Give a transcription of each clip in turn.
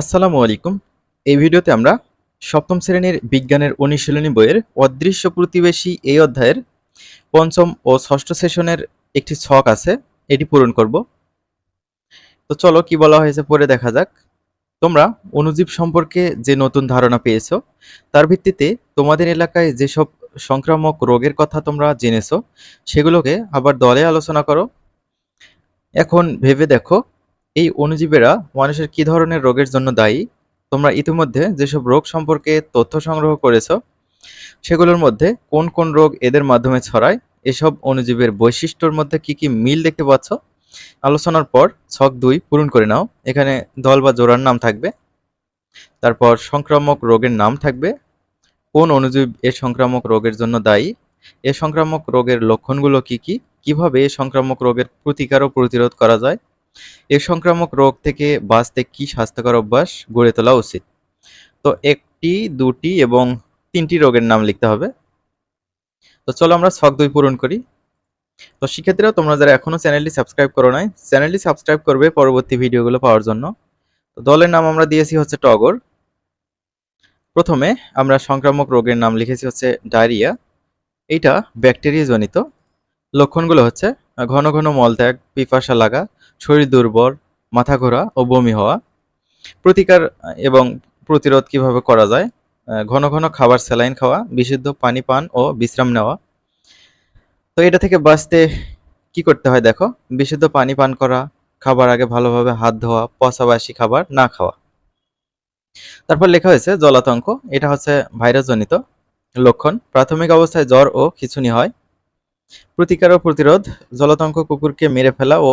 আসসালামু আলাইকুম। এই ভিডিওতে আমরা সপ্তম শ্রেণির বিজ্ঞানের অনুশীলনী বইয়ের অদৃশ্য প্রতিবেশী এই অধ্যায়ের পঞ্চম ও ষষ্ঠ সেশনের একটি ছক আছে, এটি পূরণ করব। তো চলো কি বলা হয়েছে পরে দেখা যাক। তোমরা অণুজীব সম্পর্কে যে নতুন ধারণা পেয়েছ, তার ভিত্তিতে তোমাদের এলাকায় যেসব সংক্রামক রোগের কথা তোমরা জেনেছো, সেগুলোকে আবার দলে আলোচনা করো। এখন ভেবে দেখো এই অণুজীবেরা মানুষের কি ধরনের রোগের জন্য দায়ী? তোমরা ইতিমধ্যে যেসব রোগ সম্পর্কে তথ্য সংগ্রহ করেছ, সেগুলোর মধ্যে কোন কোন রোগ এদের মাধ্যমে ছড়ায়? এসব অণুজীবের বৈশিষ্ট্যর মধ্যে কি কি মিল দেখতে পাচ্ছ? আলোচনার পর ছক দুই পূরণ করে নাও। এখানে দল বা জোড়ার নাম থাকবে। তারপর সংক্রামক রোগের নাম থাকবে। কোন অণুজীব এ সংক্রামক রোগের জন্য দায়ী? এ সংক্রামক রোগের লক্ষণগুলো কি কি? কীভাবে এ সংক্রামক রোগের প্রতিকার ও প্রতিরোধ করা যায়? এ সংক্রামক রোগ থেকে বাঁচতে কি স্বাস্থ্যকর অভ্যাস গড়ে তোলা উচিত? তো একটি, দুটি এবং তিনটি রোগের নাম লিখতে হবে। তো চলো আমরা ছক দুই পূরণ করি। তো শিক্ষার্থীরা, তোমরা যারা এখনও চ্যানেলটি সাবস্ক্রাইব করো নাই, চ্যানেলটি সাবস্ক্রাইব করবে পরবর্তী ভিডিওগুলো পাওয়ার জন্য। তো দলের নাম আমরা দিয়েছি হচ্ছে টগর। প্রথমে আমরা সংক্রামক রোগের নাম লিখেছি হচ্ছে ডায়রিয়া। এইটা ব্যাকটেরিয়া জনিত লক্ষণগুলো হচ্ছে ঘন ঘন মলত্যাগ, পিপাসা লাগা শরীর দুর্বল, মাথা ঘোরা ও বমি হওয়া, প্রতিকার এবং প্রতিরোধ কীভাবে করা যায়? ঘন ঘন খাবার স্যালাইন খাওয়া, বিশুদ্ধ পানি পান ও বিশ্রাম নেওয়া। তো এটা থেকে বাঁচতে কি করতে হয় দেখো? বিশুদ্ধ পানি পান করা, খাবার আগে ভালোভাবে হাত ধোয়া পচাবাসি খাবার না খাওয়া। তারপর লেখা হয়েছে জলাতঙ্ক, এটা হচ্ছে ভাইরাসজনিত লক্ষণ। প্রাথমিক অবস্থায় জ্বর ও খিঁচুনি হয়। প্রতিকার ও প্রতিরোধ, জলাতঙ্ক কুকুরকে মেরে ফেলা ও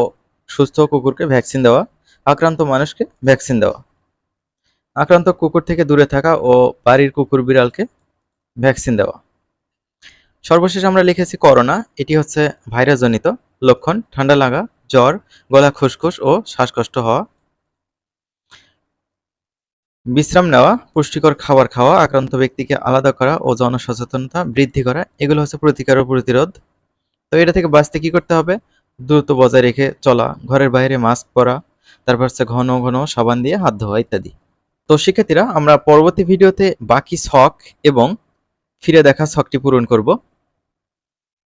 সুস্থ কুকুরকে ভ্যাকসিন দেওয়া, আক্রান্ত মানুষকে ভ্যাকসিন দেওয়া। আক্রান্ত কুকুর থেকে দূরে থাকা ও বাড়ির কুকুর বিড়ালকে ভ্যাকসিন দেওয়া। সর্বশেষ আমরা লিখেছি করোনা, এটি হচ্ছে ভাইরাসজনিত লক্ষণ, ঠান্ডা লাগা, জ্বর, গলা খুসখুস ও শ্বাসকষ্ট হওয়া। বিশ্রাম নেওয়া, পুষ্টিকর খাবার খাওয়া, আক্রান্ত ব্যক্তিকে আলাদা করা ও জনসচেতনতা বৃদ্ধি করা, এগুলো হচ্ছে প্রতিকার ও প্রতিরোধ। তো এটা থেকে বাঁচতে কি করতে হবে? দ্রুত বজায় রেখে চলা, ঘরের বাইরে মাস্ক পরা, তারপর হচ্ছে ঘন ঘন সাবান দিয়ে হাত ধোয়া ইত্যাদি। তো শিক্ষার্থীরা, আমরা পরবর্তী ভিডিওতে বাকি শখ এবং ফিরে দেখা শখটি পূরণ করব।